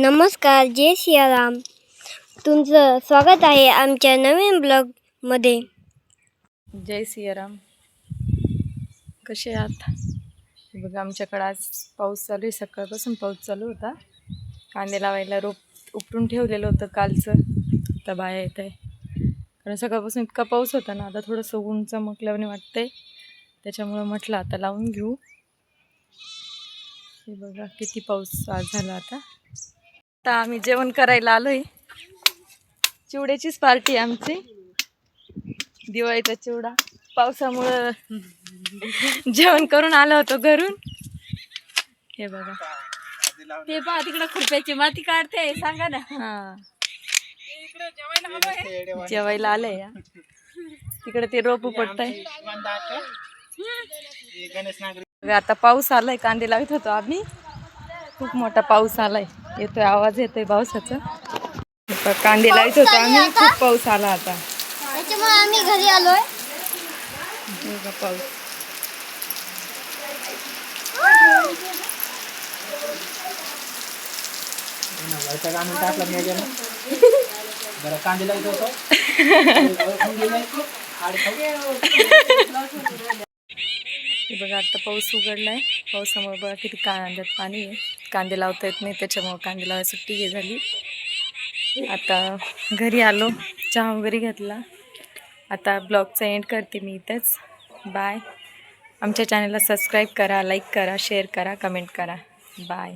नमस्कार जय सियाराम. तुमचं स्वागत आहे आमच्या नवीन ब्लॉगमध्ये. जय सियाराम. कसे आहात? बघा आमच्याकडं आज पाऊस चालू आहे. सकाळपासून पाऊस चालू होता. कांदे लावायला रोप उपटून ठेवलेलं होतं कालचं. आता बाया येत आहे. कारण सकाळपासून इतका पाऊस होता ना आता थोडंसं ऊन चमकल्याने वाटतंय. त्याच्यामुळं म्हटलं आता लावून घेऊ. हे बघा किती पाऊस आज झाला आता. आता आम्ही जेवण करायला आलो आहे चिवड्याचीच पार्टी आहे आमची. दिवाळीचा चिवडा. पावसामुळं जेवण करून आलो होतो घरून. हे बघा. ते पहा तिकडे खुरप्याची माती काढते सांगा ना. हा. जेवायला आलंय या. तिकडे ते रोप पडतंय आता पाऊस आलाय कांदे लावत होतो आम्ही. खूप मोठा पाऊस आलाय. येतोय आवाज येतोय पावसाचा. कांदे लावत होतो आम्ही खूप पाऊस आला आता. त्याच्यामुळे आम्ही घरी आलोय. हे बघा पाऊस. कांदे लावतो होतो. हे बघा आता पाऊस उघडला आहे पावसामुळे बघा किती कांद्यात पाणी आहे. कांदे लावता येत नाही त्याच्यामुळे कांदे लावायला सुट्टी हे झाली. आता घरी आलो चहा वगैरे घेतला. आता ब्लॉगचा एंड करते मी इथेच. बाय आमच्या चॅनलला सबस्क्राईब करा लाईक करा शेअर करा कमेंट करा. बाय